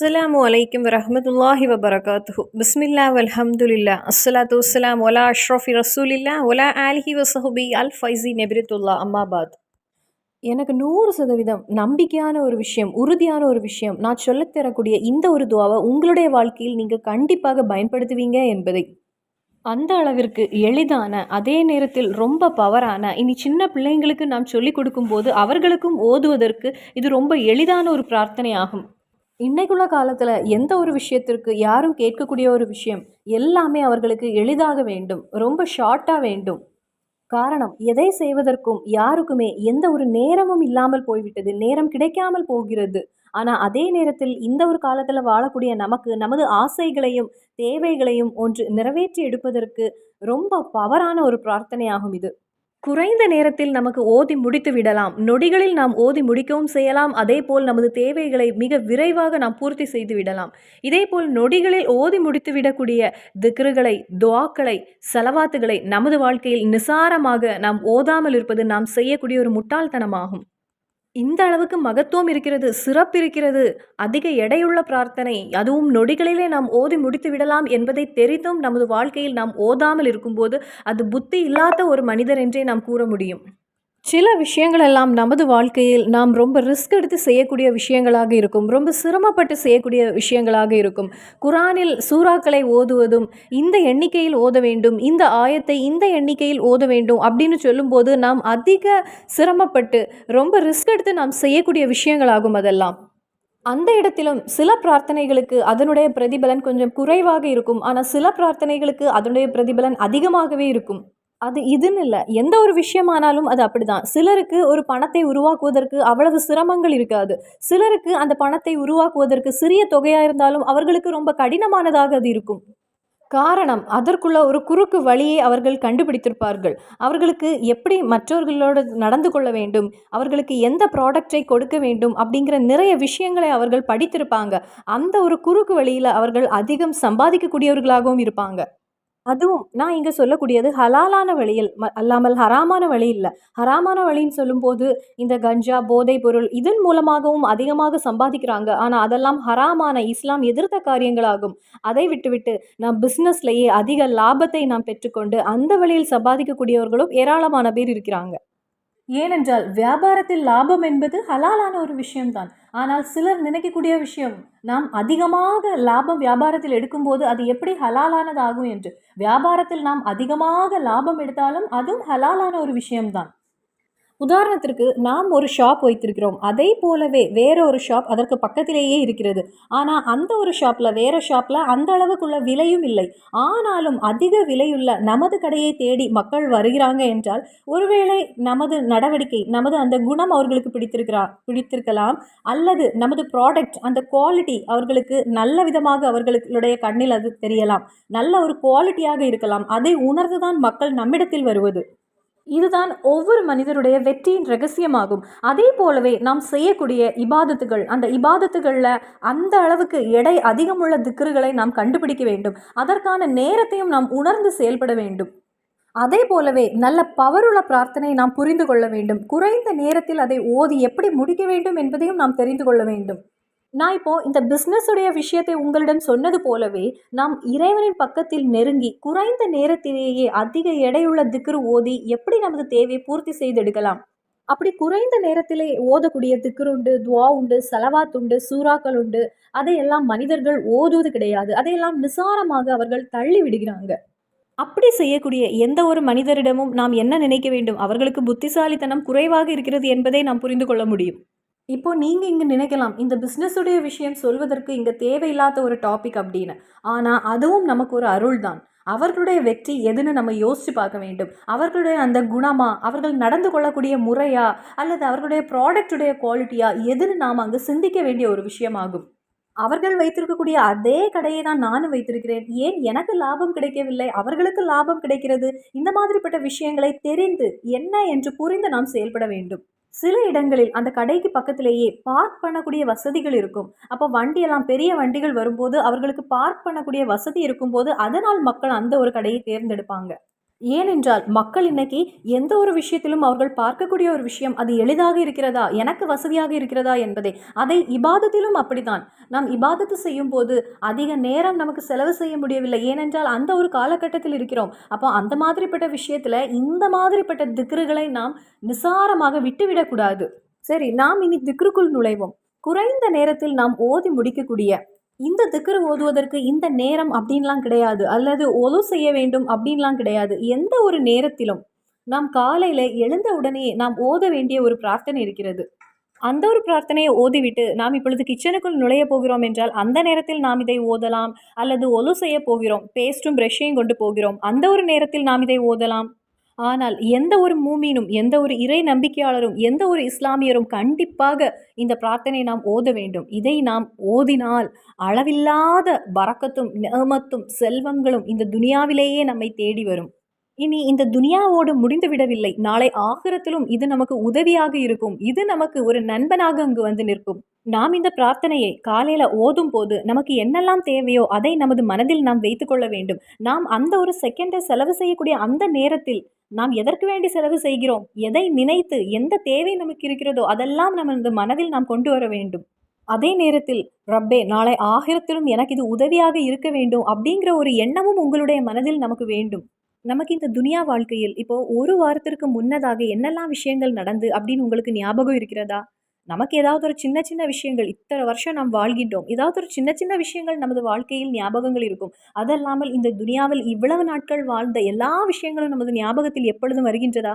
அஸ்ஸலாமு அலைக்கும் வரஹ்மத்துல்லாஹி வபரகாத்துஹு பிஸ்மில்லா வல்ஹம்துலில்லா அஸ்ஸலாத்து வஸ்ஸலாம் ஒலா அஷ்ரஃபி ரசூலில்லா ஒலா ஆலிஹி வசஹுபி அல் ஃபைசி நெபிரித்துல்லா அம்மாபாத் எனக்கு நூறு சதவீதம் நம்பிக்கையான ஒரு விஷயம் உறுதியான ஒரு விஷயம் நான் சொல்லித் தரக்கூடிய இந்த ஒரு துவாவை உங்களுடைய வாழ்க்கையில் நீங்கள் கண்டிப்பாக பயன்படுத்துவீங்க என்பதை அந்த அளவிற்கு எளிதான அதே நேரத்தில் ரொம்ப பவரான இனி சின்ன பிள்ளைங்களுக்கு நாம் சொல்லிக் கொடுக்கும்போது அவர்களுக்கும் ஓதுவதற்கு இது ரொம்ப எளிதான ஒரு பிரார்த்தனை ஆகும் இன்னைக்குள்ள காலத்தில் எந்த ஒரு விஷயத்திற்கு யாரும் கேட்கக்கூடிய ஒரு விஷயம் எல்லாமே அவர்களுக்கு எளிதாக வேண்டும் ரொம்ப ஷார்ட்டாக வேண்டும். காரணம் எதை செய்வதற்கும் யாருக்குமே எந்த ஒரு நேரமும் இல்லாமல் போய்விட்டது நேரம் கிடைக்காமல் போகிறது. ஆனால் அதே நேரத்தில் இந்த ஒரு காலத்தில் வாழக்கூடிய நமக்கு நமது ஆசைகளையும் தேவைகளையும் ஒன்று நிறைவேற்றி எடுப்பதற்கு ரொம்ப பவரான ஒரு பிரார்த்தனையாகும் இது. குறைந்த நேரத்தில் நமக்கு ஓதி முடித்து விடலாம். நொடிகளில் நாம் ஓதி முடிக்கவும் செய்யலாம். அதே போல் நமது தேவைகளை மிக விரைவாக நாம் பூர்த்தி செய்து விடலாம். இதே போல் நொடிகளில் ஓதி முடித்து விடக்கூடிய திக்ருகளை துவாக்களை செலவாத்துகளை நமது வாழ்க்கையில் நிசாரமாக நாம் ஓதாமல் இருப்பது நாம் செய்யக்கூடிய ஒரு முட்டாள்தனமாகும். இந்த அளவுக்கு மகத்துவம் இருக்கிறது சிறப்பு இருக்கிறது அதிக எடையுள்ள பிரார்த்தனை அதுவும் நொடிகளிலே நாம் ஓதி முடித்து விடலாம் என்பதை தெரிந்தும் நமது வாழ்க்கையில் நாம் ஓதாமல் இருக்கும்போது அது புத்தி இல்லாத ஒரு மனிதர் என்றே நாம் கூற முடியும். சில விஷயங்கள் எல்லாம் நமது வாழ்க்கையில் நாம் ரொம்ப ரிஸ்க் எடுத்து செய்யக்கூடிய விஷயங்களாக இருக்கும். ரொம்ப சிரமப்பட்டு செய்யக்கூடிய விஷயங்களாக இருக்கும். குரானில் சூறாக்களை ஓதுவதும் இந்த எண்ணிக்கையில் ஓத வேண்டும் இந்த ஆயத்தை இந்த எண்ணிக்கையில் ஓத வேண்டும் அப்படின்னு சொல்லும்போது நாம் அதிக சிரமப்பட்டு ரொம்ப ரிஸ்க் எடுத்து நாம் செய்யக்கூடிய விஷயங்களாகும் அதெல்லாம். அந்த இடத்திலும் சில பிரார்த்தனைகளுக்கு அதனுடைய பிரதிபலன் கொஞ்சம் குறைவாக இருக்கும். ஆனால் சில பிரார்த்தனைகளுக்கு அதனுடைய பிரதிபலன் அதிகமாகவே இருக்கும். அது இதுன்னு இல்லை. எந்த ஒரு விஷயமானாலும் அது அப்படிதான். சிலருக்கு ஒரு பணத்தை உருவாக்குவதற்கு அவ்வளவு சிரமங்கள் இருக்காது. சிலருக்கு அந்த பணத்தை உருவாக்குவதற்கு சிறிய தொகையாக இருந்தாலும் அவர்களுக்கு ரொம்ப கடினமானதாக அது இருக்கும். காரணம் அதற்குள்ள ஒரு குறுக்கு வழியை அவர்கள் கண்டுபிடித்திருப்பார்கள். அவர்களுக்கு எப்படி மற்றவர்களோடு நடந்து கொள்ள வேண்டும்? அவர்களுக்கு எந்த ப்ராடக்டை கொடுக்க வேண்டும்? அப்படிங்கிற நிறைய விஷயங்களை அவர்கள் படித்திருப்பாங்க. அந்த ஒரு குறுக்கு வழியில் அவர்கள் அதிகம் சம்பாதிக்கக்கூடியவர்களாகவும் இருப்பாங்க. அதுவும் நான் இங்கே சொல்லக்கூடியது ஹலாலான வழியில் ம அல்லாமல் ஹராமான வழி இல்லை. ஹராமான வழின்னு சொல்லும்போது இந்த கஞ்சா போதைப் பொருள் இதன் மூலமாகவும் அதிகமாக சம்பாதிக்கிறாங்க. ஆனால் அதெல்லாம் ஹராமான இஸ்லாம் எதிர்த்த காரியங்களாகும். அதை விட்டுவிட்டு நான் பிஸ்னஸ்லேயே அதிக லாபத்தை நாம் பெற்றுக்கொண்டு அந்த வழியில் சம்பாதிக்கக்கூடியவர்களும் ஏராளமான பேர் இருக்கிறாங்க. ஏனென்றால் வியாபாரத்தில் லாபம் என்பது ஹலாலான ஒரு விஷயம்தான். ஆனால் சிலர் நினைக்கக்கூடிய விஷயம் நாம் அதிகமாக லாபம் வியாபாரத்தில் எடுக்கும்போது அது எப்படி ஹலாலானதாகும் என்று. வியாபாரத்தில் நாம் அதிகமாக லாபம் எடுத்தாலும் அதுவும் ஹலாலான ஒரு விஷயம்தான். உதாரணத்திற்கு நாம் ஒரு ஷாப் வைத்திருக்கிறோம். அதே போலவே வேற ஒரு ஷாப் அதற்கு பக்கத்திலேயே இருக்கிறது. ஆனால் அந்த ஒரு ஷாப்பில் வேற ஷாப்பில் அந்த அளவுக்குள்ள விலையும் இல்லை. ஆனாலும் அதிக விலையுள்ள நமது கடையை தேடி மக்கள் வருகிறாங்க என்றால் ஒருவேளை நமது நடவடிக்கை நமது அந்த குணம் அவர்களுக்கு பிடித்திருக்கிறா பிடித்திருக்கலாம். அல்லது நமது ப்ராடக்ட் அந்த குவாலிட்டி அவர்களுக்கு நல்ல விதமாக அவர்களுடைய கண்ணில் அது தெரியலாம். நல்ல ஒரு குவாலிட்டியாக இருக்கலாம். அதை உணர்ந்துதான் மக்கள் நம்மிடத்தில் வருவது. இதுதான் ஒவ்வொரு மனிதருடைய வெற்றியின் ரகசியமாகும். அதே போலவே நாம் செய்யக்கூடிய இபாதத்துகள் அந்த இபாதத்துகளில் அந்த அளவுக்கு எடை அதிகமுள்ள திக்குறுகளை நாம் கண்டுபிடிக்க வேண்டும். அதற்கான நேரத்தையும் நாம் உணர்ந்து செயல்பட வேண்டும். அதே போலவே நல்ல பவருள்ள பிரார்த்தனை நாம் புரிந்து கொள்ள வேண்டும். குறைந்த நேரத்தில் அதை ஓதி எப்படி முடிக்க வேண்டும் என்பதையும் நாம் தெரிந்து கொள்ள வேண்டும். நான் இப்போ இந்த பிஸ்னஸுடைய விஷயத்தை உங்களிடம் சொன்னது போலவே நாம் இறைவனின் பக்கத்தில் நெருங்கி குறைந்த நேரத்திலேயே அதிக எடையுள்ள திக்ரு ஓதி எப்படி நமது தேவையை பூர்த்தி செய்தெடுக்கலாம்? அப்படி குறைந்த நேரத்திலே ஓதக்கூடிய திக்ருண்டு துவா உண்டு செலவாத் உண்டு சூறாக்கள் உண்டு அதையெல்லாம் மனிதர்கள் ஓதுவது கிடையாது. அதையெல்லாம் நிசாரமாக அவர்கள் தள்ளி விடுகிறாங்க. அப்படி செய்யக்கூடிய எந்த ஒரு மனிதரிடமும் நாம் என்ன நினைக்க வேண்டும்? அவர்களுக்கு புத்திசாலித்தனம் குறைவாக இருக்கிறது என்பதை நாம் புரிந்து கொள்ள முடியும். இப்போ நீங்கள் இங்கே நினைக்கலாம் இந்த பிஸ்னஸுடைய விஷயம் சொல்வதற்கு இங்கே தேவையில்லாத ஒரு டாபிக் அப்படின்னு. ஆனால் அதுவும் நமக்கு ஒரு அருள் தான் அவர்களுடைய வெற்றி எதுன்னு நம்ம யோசித்து பார்க்க வேண்டும். அவர்களுடைய அந்த குணமா அவர்கள் நடந்து கொள்ளக்கூடிய முறையா அல்லது அவர்களுடைய ப்ராடக்டுடைய குவாலிட்டியா எதுன்னு நாம் அங்கே சிந்திக்க வேண்டிய ஒரு விஷயமாகும். அவர்கள் வைத்திருக்கக்கூடிய அதே கடையை தான் நானும் வைத்திருக்கிறேன். ஏன் எனக்கு லாபம் கிடைக்கவில்லை? அவர்களுக்கு லாபம் கிடைக்கிறது. இந்த மாதிரிப்பட்ட விஷயங்களை தெரிந்து என்ன என்று புரிந்து நாம் செயல்பட வேண்டும். சில இடங்களில் அந்த கடைக்கு பக்கத்திலேயே பார்க் பண்ணக்கூடிய வசதிகள் இருக்கும். அப்போ வண்டியெல்லாம் பெரிய வண்டிகள் வரும்போது அவர்களுக்கு பார்க் பண்ணக்கூடிய வசதி இருக்கும்போது அதனால் மக்கள் அந்த ஒரு கடையை தேர்ந்தெடுப்பாங்க. ஏனென்றால் மக்கள் இன்னைக்கு எந்த ஒரு விஷயத்திலும் அவர்கள் பார்க்கக்கூடிய ஒரு விஷயம் அது எளிதாக இருக்கிறதா? எனக்கு வசதியாக இருக்கிறதா என்பதை. அதை இபாதத்திலும் அப்படித்தான். நாம் இபாதத்து செய்யும் போது அதிக நேரம் நமக்கு செலவு செய்ய முடியவில்லை. ஏனென்றால் அந்த ஒரு காலகட்டத்தில் இருக்கிறோம். அப்போ அந்த மாதிரிப்பட்ட விஷயத்தில் இந்த மாதிரிப்பட்ட திக்ருகளை நாம் நிசாரமாக விட்டுவிடக்கூடாது. சரி நாம் இனி திக்ருக்குள் நுழைவோம். குறைந்த நேரத்தில் நாம் ஓதி முடிக்கக்கூடிய இந்த திக்ரு ஓதுவதற்கு இந்த நேரம் அப்படின்லாம் கிடையாது. அல்லது ஒது செய்ய வேண்டும் அப்படின்லாம் கிடையாது. எந்த ஒரு நேரத்திலும் நாம் காலையில் எழுந்த உடனே நாம் ஓத வேண்டிய ஒரு பிரார்த்தனை இருக்கிறது. அந்த ஒரு பிரார்த்தனையை ஓதிவிட்டு நாம் இப்பொழுது கிச்சனுக்குள் நுழைய போகிறோம் என்றால் அந்த நேரத்தில் நாம் இதை ஓதலாம் அல்லது ஒலு செய்ய போகிறோம். பேஸ்ட்டும் ப்ரெஷ்ஷையும் கொண்டு போகிறோம். அந்த ஒரு நேரத்தில் நாம் இதை ஓதலாம். ஆனால் எந்த ஒரு மூமீனும் எந்த ஒரு இறை நம்பிக்கையாளரும் எந்த ஒரு இஸ்லாமியரும் கண்டிப்பாக இந்த பிரார்த்தனை நாம் ஓத வேண்டும். இதை நாம் ஓதினால் அளவில்லாத பறக்கத்தும் நேமத்தும் செல்வங்களும் இந்த துனியாவிலேயே நம்மை தேடி வரும். இனி இந்த துனியாவோடு முடிந்து விடவில்லை. நாளை ஆகிரத்திலும் இது நமக்கு உதவியாக இருக்கும். இது நமக்கு ஒரு நண்பனாக அங்கு வந்து நிற்கும். நாம் இந்த பிரார்த்தனையை காலையில் ஓதும் போது நமக்கு என்னெல்லாம் தேவையோ அதை நமது மனதில் நாம் வைத்துக்கொள்ள வேண்டும். நாம் அந்த ஒரு செகண்டை செலவு செய்யக்கூடிய அந்த நேரத்தில் நாம் எதற்கு வேண்டி செலவு செய்கிறோம்? எதை நினைத்து எந்த தேவை நமக்கு இருக்கிறதோ அதெல்லாம் நமது மனதில் நாம் கொண்டு வர வேண்டும். அதே நேரத்தில் ரப்பே நாளை ஆகிரத்திலும் எனக்கு இது உதவியாக இருக்க வேண்டும் அப்படிங்கிற ஒரு எண்ணமும் உங்களுடைய மனதில் நமக்கு வேண்டும். நமக்கு இந்த துனியா வாழ்க்கையில் இப்போ ஒரு வாரத்திற்கு முன்னதாக என்னெல்லாம் விஷயங்கள் நடந்து அப்படின்னு உங்களுக்கு ஞாபகம் இருக்கிறதா? நமக்கு ஏதாவது ஒரு சின்ன சின்ன விஷயங்கள் இத்தனை வருஷம் நாம் வாழ்கின்றோம். ஏதாவது ஒரு சின்ன சின்ன விஷயங்கள் நமது வாழ்க்கையில் ஞாபகங்கள் இருக்கும். அதல்லாமல் இந்த துனியாவில் இவ்வளவு நாட்கள் வாழ்ந்த எல்லா விஷயங்களும் நமது ஞாபகத்தில் எப்பொழுதும் வருகின்றதா?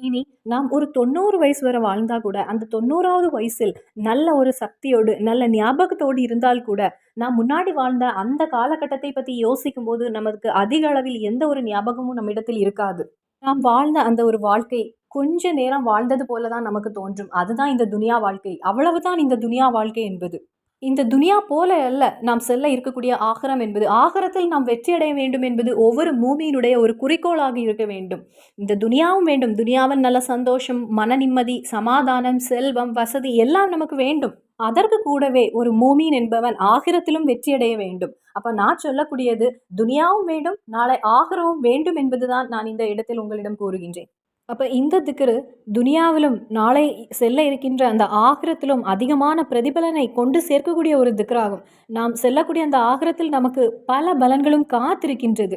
இனி நாம் ஒரு தொண்ணூறு வயசு வரை வாழ்ந்தா கூட அந்த தொண்ணூறாவது வயசில் நல்ல ஒரு சக்தியோடு நல்ல ஞாபகத்தோடு இருந்தால் கூட நாம் முன்னாடி வாழ்ந்த அந்த காலகட்டத்தை பற்றி யோசிக்கும் போது நமக்கு அதிக அளவில் எந்த ஒரு ஞாபகமும் நம்மிடத்தில் இருக்காது. நாம் வாழ்ந்த அந்த ஒரு வாழ்க்கை கொஞ்ச நேரம் வாழ்ந்தது போல தான் நமக்கு தோன்றும். அதுதான் இந்த துனியா வாழ்க்கை. அவ்வளவுதான் இந்த துனியா வாழ்க்கை என்பது. இந்த துனியா போல அல்ல நாம் செல்ல இருக்கக்கூடிய ஆகரம் என்பது. ஆகரத்தில் நாம் வெற்றியடைய வேண்டும் என்பது ஒவ்வொரு மூமியினுடைய ஒரு குறிக்கோளாக இருக்க வேண்டும். இந்த துனியாவும் வேண்டும். துனியாவின் நல்ல சந்தோஷம் மன நிம்மதி சமாதானம் செல்வம் வசதி எல்லாம் நமக்கு வேண்டும். அதற்கு கூடவே ஒரு மூமீன் என்பவன் ஆகிரத்திலும் வெற்றியடைய வேண்டும். அப்போ நான் சொல்லக்கூடியது துனியாவும் வேண்டும் நாளை ஆகிரமும் வேண்டும் என்பதுதான் நான் இந்த இடத்தில் உங்களிடம் கூறுகின்றேன். அப்போ இந்த திக்ரு துனியாவிலும் நாளை செல்ல இருக்கின்ற அந்த ஆகிரத்திலும் அதிகமான பிரதிபலனை கொண்டு சேர்க்கக்கூடிய ஒரு திக்ராகும். நாம் செல்லக்கூடிய அந்த ஆகிரத்தில் நமக்கு பல பலன்களும் காத்திருக்கின்றது.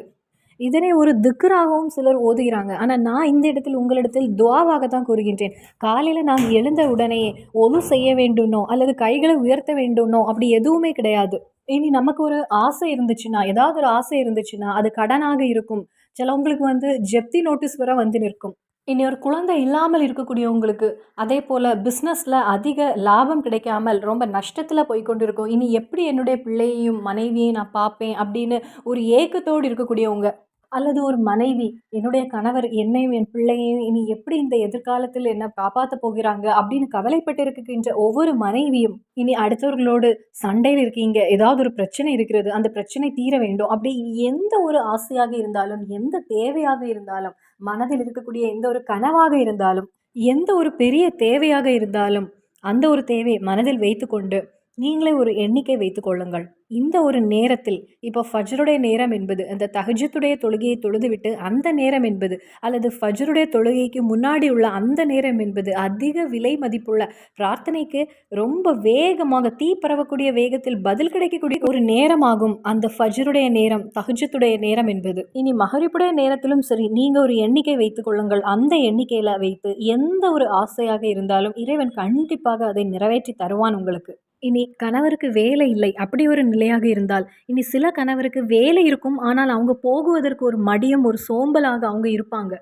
இதனை ஒரு திக்கராகவும் சிலர் ஓதுகிறாங்க. ஆனால் நான் இந்த இடத்தில் உங்களிடத்தில் துவாவாக தான் கூறுகின்றேன். காலையில் நாம் எழுந்த உடனே ஒது செய்ய வேண்டும்னோ அல்லது கைகளை உயர்த்த வேண்டும்னோ அப்படி எதுவுமே கிடையாது. இனி நமக்கு ஒரு ஆசை இருந்துச்சுன்னா ஏதாவது ஒரு ஆசை இருந்துச்சுன்னா அது கடனாக இருக்கும். சிலவங்களுக்கு வந்து ஜப்தி நோட்டீஸ் வர வந்து நிற்கும். இனி ஒரு குழந்தை இல்லாமல் இருக்கக்கூடியவங்களுக்கு அதே போல் பிஸ்னஸில் அதிக லாபம் கிடைக்காமல் ரொம்ப நஷ்டத்தில் போய் கொண்டிருக்கும். இனி எப்படி என்னுடைய பிள்ளையையும் மனைவியையும் நான் பார்ப்பேன் அப்படின்னு ஒரு ஏக்கத்தோடு இருக்கக்கூடியவங்க அல்லது ஒரு மனைவி என்னுடைய கணவர் என்னையும் என் பிள்ளையையும் இனி எப்படி இந்த எதிர்காலத்தில் என்ன காப்பாற்ற போகிறாங்க அப்படின்னு கவலைப்பட்டு இருக்கின்ற ஒவ்வொரு மனைவியும் இனி அடுத்தவர்களோடு சண்டையில் இருக்கீங்க ஏதாவது ஒரு பிரச்சனை இருக்கிறது அந்த பிரச்சனை தீர வேண்டும். அப்படி எந்த ஒரு ஆசையாக இருந்தாலும் எந்த தேவையாக இருந்தாலும் மனதில் இருக்கக்கூடிய எந்த ஒரு கனவாக இருந்தாலும் எந்த ஒரு பெரிய தேவையாக இருந்தாலும் அந்த ஒரு தேவையை மனதில் வைத்துக்கொண்டு நீங்களே ஒரு எண்ணிக்கை வைத்து கொள்ளுங்கள். இந்த ஒரு நேரத்தில் இப்போ ஃபஜ்ருடைய நேரம் என்பது அந்த தஹஜத்துடைய தொழுகையை தொழுதுவிட்டு அந்த நேரம் என்பது அல்லது ஃபஜ்ருடைய தொழுகைக்கு முன்னாடி உள்ள அந்த நேரம் என்பது அதிக விலை மதிப்புள்ள பிரார்த்தனைக்கு ரொம்ப வேகமாக தீ பரவக்கூடிய வேகத்தில் பதில் கிடைக்கக்கூடிய ஒரு நேரமாகும் அந்த ஃபஜ்ருடைய நேரம் தஹஜத்துடைய நேரம் என்பது. இனி மகரிப்புடைய நேரத்திலும் சரி நீங்கள் ஒரு எண்ணிக்கை வைத்துக் கொள்ளுங்கள். அந்த எண்ணிக்கையில் வைத்து எந்த ஒரு ஆசையாக இருந்தாலும் இறைவன் கண்டிப்பாக அதை நிறைவேற்றி தருவான் உங்களுக்கு. இனி கணவருக்கு வேலை இல்லை அப்படி ஒரு நிலையாக இருந்தால் இனி சில கணவருக்கு வேலை இருக்கும் ஆனால் அவங்க போகுவதற்கு ஒரு மடியும் ஒரு சோம்பலாக அவங்க இருப்பாங்க.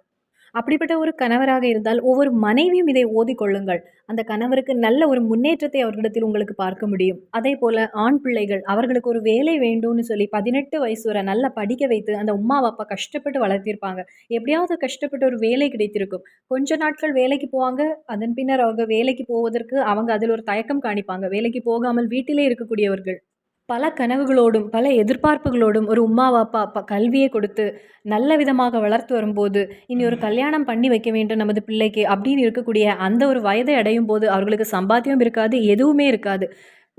அப்படிப்பட்ட ஒரு கணவராக இருந்தால் ஒவ்வொரு மனைவியும் இதை ஓதிக்கொள்ளுங்கள் அந்த கணவருக்கு நல்ல ஒரு முன்னேற்றத்தை அவர்களிடத்தில் உங்களுக்கு பார்க்க முடியும். அதே போல் ஆண் பிள்ளைகள் அவர்களுக்கு ஒரு வேலை வேண்டும்னு சொல்லி பதினெட்டு வயசு வரை நல்லா படிக்க வைத்து அந்த உமா அப்பா கஷ்டப்பட்டு வளர்த்திருப்பாங்க. எப்படியாவது கஷ்டப்பட்டு ஒரு வேலை கிடைத்திருக்கும். கொஞ்ச நாட்கள் வேலைக்கு போவாங்க. அதன் பின்னர் அவங்க வேலைக்கு போவதற்கு அவங்க அதில் ஒரு தயக்கம் காணிப்பாங்க. வேலைக்கு போகாமல் வீட்டிலே இருக்கக்கூடியவர்கள். பல கனவுகளோடும் பல எதிர்பார்ப்புகளோடும் ஒரு உம்மா வாப்பா அப்பா கல்வியை கொடுத்து நல்ல விதமாக வளர்த்து வரும்போது இனி ஒரு கல்யாணம் பண்ணி வைக்க வேண்டும் நமது பிள்ளைக்கு அப்படின்னு இருக்கக்கூடிய அந்த ஒரு வயதை அடையும் போது அவர்களுக்கு சம்பாத்தியம் இருக்காது எதுவுமே இருக்காது.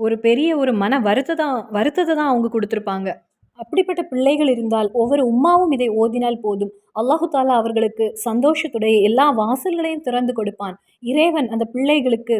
ஒரு பெரிய ஒரு மன வருத்தத்தை வருத்தத்தை தான் அவங்க கொடுத்துருப்பாங்க. அப்படிப்பட்ட பிள்ளைகள் இருந்தால் ஒவ்வொரு உம்மாவும் இதை ஓதினால் போதும். அல்லாஹு தாலா அவர்களுக்கு சந்தோஷத்துடைய எல்லா வாசல்களையும் திறந்து கொடுப்பான். இறைவன் அந்த பிள்ளைகளுக்கு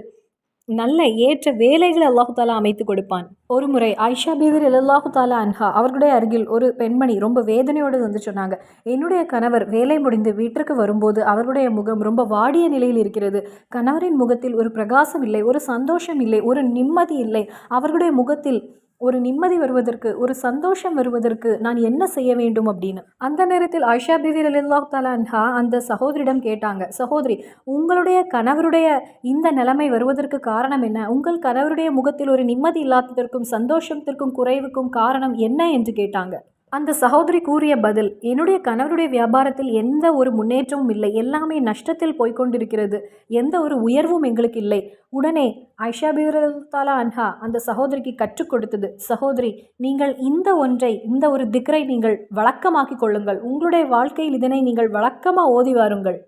நல்ல ஏற்ற வேலைகளை அல்லாஹு தாலா அமைத்து கொடுப்பான். ஒரு முறை ஐஷா பீவர் அல்லாஹு தாலா அன்ஹா அவர்களுடைய அருகில் ஒரு பெண்மணி ரொம்ப வேதனையோடு வந்து சொன்னாங்க. என்னுடைய கணவர் வேலை முடிந்து வீட்டிற்கு வரும்போது அவர்களுடைய முகம் ரொம்ப வாடிய நிலையில் இருக்கிறது. கணவரின் முகத்தில் ஒரு பிரகாசம் இல்லை ஒரு சந்தோஷம் இல்லை ஒரு நிம்மதி இல்லை. அவர்களுடைய முகத்தில் ஒரு நிம்மதி வருவதற்கு ஒரு சந்தோஷம் வருவதற்கு நான் என்ன செய்ய வேண்டும் அப்படின்னு. அந்த நேரத்தில் ஆயிஷா பிவி அலில்லாஹ் தலான்ஹா அந்த சகோதரிடம் கேட்டாங்க சகோதரி உங்களுடைய கணவருடைய இந்த நிலைமை வருவதற்கு காரணம் என்ன? உங்கள் கணவருடைய முகத்தில் ஒரு நிம்மதி இல்லாததற்கும் சந்தோஷத்திற்கும் குறைவுக்கும் காரணம் என்ன? என்று கேட்டாங்க. அந்த சகோதரி கூறிய பதில் என்னுடைய கணவருடைய வியாபாரத்தில் எந்த ஒரு முன்னேற்றமும் இல்லை. எல்லாமே நஷ்டத்தில் போய்கொண்டிருக்கிறது எந்த ஒரு உயர்வும் எங்களுக்கு இல்லை. உடனே ஐஷா தாலா அன்ஹா அந்த சகோதரிக்கு கற்றுக் கொடுத்தது. சகோதரி நீங்கள் இந்த ஒன்றை இந்த ஒரு திக்ரை நீங்கள் வழக்கமாக்கிக் கொள்ளுங்கள். உங்களுடைய வாழ்க்கையில் இதனை நீங்கள் வழக்கமாக ஓதி வாருங்கள்.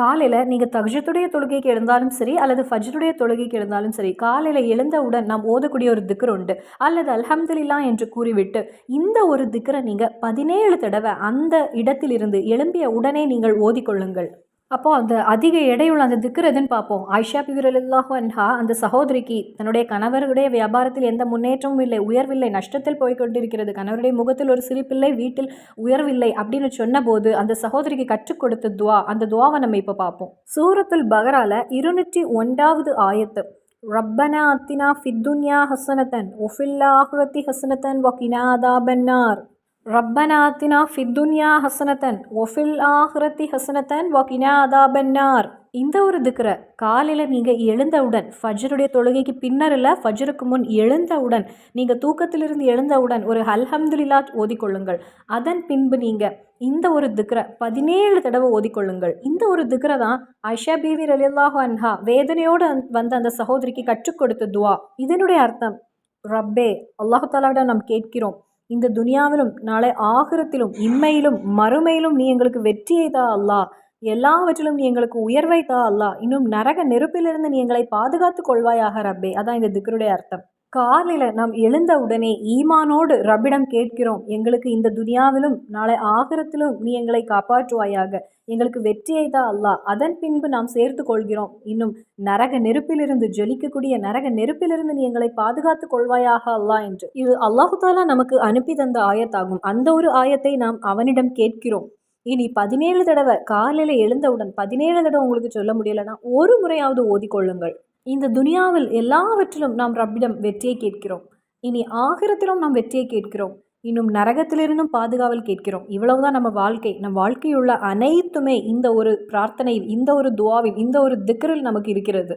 காலையில் நீங்கள் தகுஜத்துடைய தொழுகைக்கு எழுந்தாலும் சரி அல்லது ஃபஜ்ருடைய தொழுகைக்கு எழுந்தாலும் சரி காலையில் எழுந்தவுடன் நாம் ஓதக்கூடிய ஒரு திக்கர் உண்டு. அல்லது அல்ஹம்துலில்லா என்று கூறிவிட்டு இந்த ஒரு திக்கரை நீங்கள் பதினேழு தடவை அந்த இடத்திலிருந்து எழும்பிய உடனே நீங்கள் ஓதிக்கொள்ளுங்கள். அப்போது அந்த அதிக எடையுள்ள அந்த திக்ர் எதுன்னு பார்ப்போம். ஆயிஷா பிவிரல்லாஹு அன்ஹா அந்த சகோதரிக்கு தன்னுடைய கணவருடைய வியாபாரத்தில் எந்த முன்னேற்றமும் இல்லை உயர்வில்லை நஷ்டத்தில் போய்கொண்டிருக்கிறது கணவருடைய முகத்தில் ஒரு சிரிப்பில்லை வீட்டில் உயர்வில்லை அப்படின்னு சொன்னபோது அந்த சகோதரிக்கு கற்றுக் கொடுத்த துவா அந்த துவாவை நம்ம இப்போ பார்ப்போம். சூரத்துல் பகரால இருநூற்றி ஒன்றாவது ஆயத்து. ரப்பனா அத்தினா ஃபித்துன்யா ஹசனத்தன் ஒஃபில்லா ஆஹ்ரத்தி ஹசனத்தன் வக்கினா அதாபன்னார் ரப்பனாத்தினா ஃபித்துன்யா ஹசனத்தன் ஒஃபில் ஆஹ்ரத்தி ஹசனத்தன் வகினா அதாபன்னார் இந்த ஒரு திக்ர காலையில் நீங்கள் எழுந்தவுடன் ஃபஜருடைய தொழுகைக்கு பின்னர் இல்லை ஃபஜருக்கு முன் எழுந்தவுடன் நீங்கள் தூக்கத்திலிருந்து எழுந்தவுடன் ஒரு அல்ஹம்துலில்லா ஓதிக்கொள்ளுங்கள். அதன் பின்பு நீங்கள் இந்த ஒரு திக்ர பதினேழு தடவை ஓதிக்கொள்ளுங்கள். இந்த ஒரு திக்ர தான் ஐஷா பீவி அலில்லாஹு அன்ஹா வேதனையோடு வந்த அந்த சகோதரிக்கு கற்றுக் கொடுத்த துவா. இதனுடைய அர்த்தம் ரப்பே அல்லாஹு தாலாவிடம் நாம் கேட்கிறோம் இந்த துனியாவிலும் நாளை ஆகிரத்திலும் இம்மையிலும் மறுமையிலும் நீ எங்களுக்கு வெற்றியை தா அல்லா எல்லாவற்றிலும் நீ எங்களுக்கு உயர்வை தா அல்லா இன்னும் நரக நெருப்பிலிருந்து நீ எங்களை பாதுகாத்து கொள்வாயாக ரப்பே. அதான் இந்த திக்கருடைய அர்த்தம். காலையில் நாம் எழுந்த உடனே ஈமானோடு ரப்பிடம் கேட்கிறோம். எங்களுக்கு இந்த துனியாவிலும் நாளை ஆகரத்திலும் நீ எங்களை காப்பாற்றுவாயாக. எங்களுக்கு வெற்றியை தான் அல்லா அதன் பின்பு நாம் சேர்த்து கொள்கிறோம். இன்னும் நரக நெருப்பிலிருந்து ஜொலிக்கக்கூடிய நரக நெருப்பிலிருந்து நீ எங்களை பாதுகாத்து கொள்வாயாக அல்லா என்று. இது அல்லாஹு தாலா நமக்கு அனுப்பி தந்த ஆயத்தாகும். அந்த ஒரு ஆயத்தை நாம் அவனிடம் கேட்கிறோம். இனி பதினேழு தடவை காலையில் எழுந்தவுடன் பதினேழு தடவை உங்களுக்கு சொல்ல முடியலைன்னா ஒரு முறையாவது ஓதிக்கொள்ளுங்கள். இந்த துனியாவில் எல்லாவற்றிலும் நாம் ரப்பிடம் வெற்றியை கேட்கிறோம். இனி ஆகிரத்திலும் நாம் வெற்றியை கேட்கிறோம். இன்னும் நரகத்திலிருந்தும் பாதுகாவல் கேட்கிறோம். இவ்வளவுதான் நம்ம வாழ்க்கை. நம் வாழ்க்கையுள்ள அனைத்துமே இந்த ஒரு பிரார்த்தனையில் இந்த ஒரு துவாவில் இந்த ஒரு திக்கரில் நமக்கு இருக்கிறது.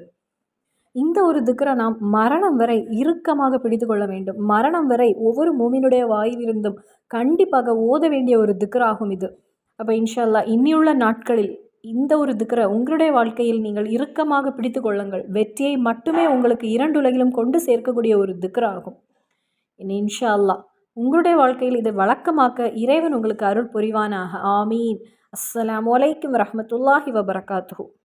இந்த ஒரு திக்கரை நாம் மரணம் வரை இறுக்கமாக பிடித்து கொள்ள வேண்டும். மரணம் வரை ஒவ்வொரு மூமினுடைய வாயிலிருந்தும் கண்டிப்பாக ஓத வேண்டிய ஒரு திக்கராகும் இது. அப்போ இன்ஷால்லா இன்னியுள்ள நாட்களில் இந்த ஒரு திக்கரை உங்களுடைய வாழ்க்கையில் நீங்கள் இறுக்கமாக பிடித்து கொள்ளுங்கள். வெற்றியை மட்டுமே உங்களுக்கு இரண்டு உலகிலும் கொண்டு சேர்க்கக்கூடிய ஒரு திக்கராகும் இன்ஷா அல்லா உங்களுடைய வாழ்க்கையில் இதை வழக்கமாக்க இறைவன் உங்களுக்கு அருள் புரிவானாக. ஆமீன். அஸ்லாம் வலைக்கம் வரமத்துல்லாஹி வபரகாத்து